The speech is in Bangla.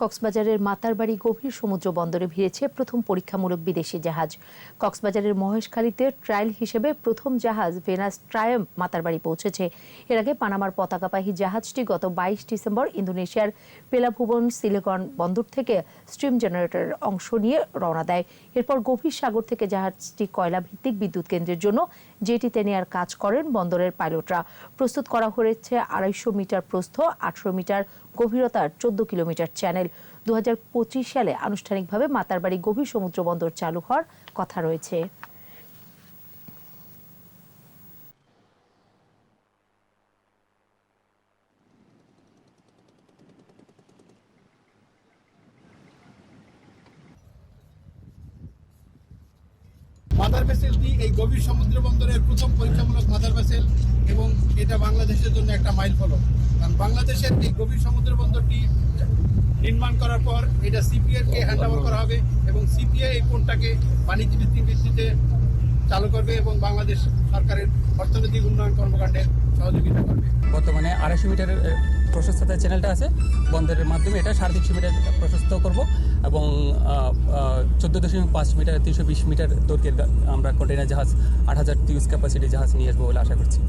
কক্সবাজারের মাতারবাড়ি গভীর সমুদ্র বন্দরে ভিড়েছে প্রথম পরীক্ষামূলক বিদেশি জাহাজ। কক্সবাজারের মহেশখালীতে ট্রায়াল হিসেবে প্রথম জাহাজ ভেনাস ট্রায়াম মাতারবাড়ি পৌঁছেছে। এর আগে পানামার পতাকাবাহী জাহাজটি গত বাইশ ডিসেম্বর ইন্দোনেশিয়ার পেলাভুবন সিলিকন বন্দর থেকে স্ট্রিম জেনারেটরের অংশ নিয়ে রওনা দেয়। এরপর গভীর সাগর থেকে জাহাজটি কয়লা ভিত্তিক বিদ্যুৎ কেন্দ্রের জন্য জেটিতে নেয়ার কাজ করেন বন্দরের পাইলটরা। প্রস্তুত করা হয়েছে আড়াইশো মিটার প্রস্থ, আটশো মিটার গভীরতার চোদ্দ কিলোমিটার চ্যানেল। দুই হাজার পঁচিশ সালে আনুষ্ঠানিকভাবে মাতারবাড়ি গভীর সমুদ্র বন্দর চালু হওয়ার কথা রয়েছে। এই গভীর সমুদ্র বন্দরের প্রথম পরীক্ষামূলক মাদার ভেসেল এবং এটা বাংলাদেশের জন্য একটা মাইল ফলক। কারণ বাংলাদেশের এই গভীর সমুদ্র বন্দরটি নির্মাণ করার পর এটা সিপিএর কে হ্যান্ড ওভার করা হবে এবং সিপিএ এই কোনটাকে বাণিজ্য ভিত্তিক ভিত্তিতে চালু করবে এবং বাংলাদেশ সরকারের অর্থনৈতিক উন্নয়ন কর্মকাণ্ডে সহযোগিতা করবে। বর্তমানে আড়াইশো মিটারের প্রশস্ততার চ্যানেলটা আছে। বন্দরের মাধ্যমে এটা সাড়ে তিনশো মিটার প্রশস্ত করব এবং চোদ্দ দশমিক পাঁচ মিটার, তিনশো বিশ মিটার দৈর্ঘ্যের আমরা কন্টেনার জাহাজ, আট হাজার টিউজ ক্যাপাসিটি জাহাজ নিয়ে আসব বলে আশা করছি।